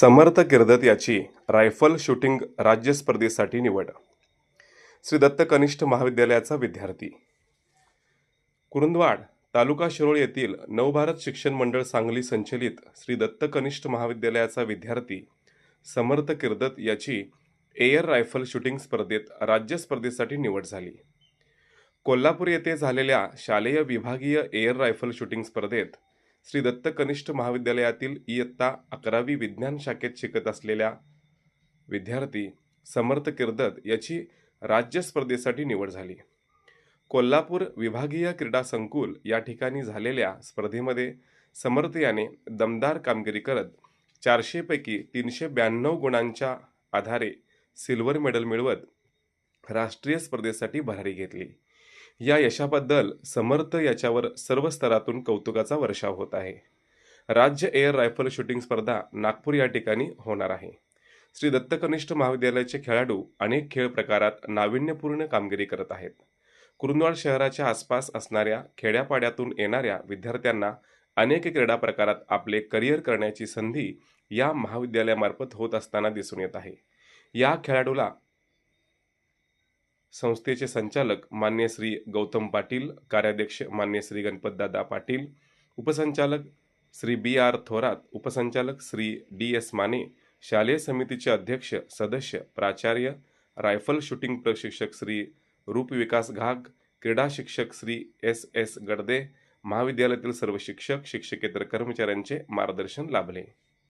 समर्थ किर्दत याची rifle shooting राज्य स्पर्धेसाठी निवड. श्री दत्त कनिष्ठ महाविद्यालयाचा विद्यार्थी. कुरुंदवाड तालुका शिरोळ येथील नवभारत शिक्षण मंडळ सांगली संचलित श्री दत्त कनिष्ठ महाविद्यालयाचा विद्यार्थी समर्थ किर्दत याची एअर रायफल शूटिंग स्पर्धेत राज्य स्पर्धेसाठी निवड झाली. कोल्हापूर येथे झालेल्या शालेय विभागीय एअर रायफल शूटिंग स्पर्धेत श्री दत्त कनिष्ठ महाविद्यालयातील इयत्ता अकरावी विज्ञान शाखेत शिकत असलेल्या विद्यार्थी समर्थ किर्दत याची राज्य स्पर्धेसाठी निवड झाली. कोल्हापूर विभागीय क्रीडा संकुल या ठिकाणी झालेल्या स्पर्धेमध्ये समर्थ याने दमदार कामगिरी करत चारशेपैकी तीनशे ब्याण्णव गुणांच्या आधारे सिल्वर मेडल मिळवत राष्ट्रीय स्पर्धेसाठी भरारी घेतली. या यशाबद्दल समर्थ याच्यावर सर्व स्तरातून कौतुकाचा वर्षाव होत आहे. राज्य एअर रायफल शूटिंग स्पर्धा नागपूर या ठिकाणी होणार आहे. श्री दत्तकनिष्ठ महाविद्यालयाचे खेळाडू अनेक खेळ प्रकारात नाविन्यपूर्ण कामगिरी करत आहेत. कुरुंदवाड शहराच्या आसपास असणाऱ्या खेड्यापाड्यातून येणाऱ्या विद्यार्थ्यांना अनेक क्रीडा प्रकारात आपले करिअर करण्याची संधी या महाविद्यालयामार्फत होत असताना दिसून येत आहे. या खेळाडूला संस्थेचे संचालक मान्य श्री गौतम पाटील कार्याध्यक्ष मान्य श्री गणपतदादा पाटील उपसंचालक श्री बी आर थोरात उपसंचालक श्री डी एस माने शालेय समितीचे अध्यक्ष सदस्य प्राचार्य रायफल शूटिंग प्रशिक्षक श्री रूपविकास घाग क्रीडा शिक्षक श्री एस एस गडदे महाविद्यालयातील सर्व शिक्षक शिक्षकेतर कर्मचाऱ्यांचे मार्गदर्शन लाभले.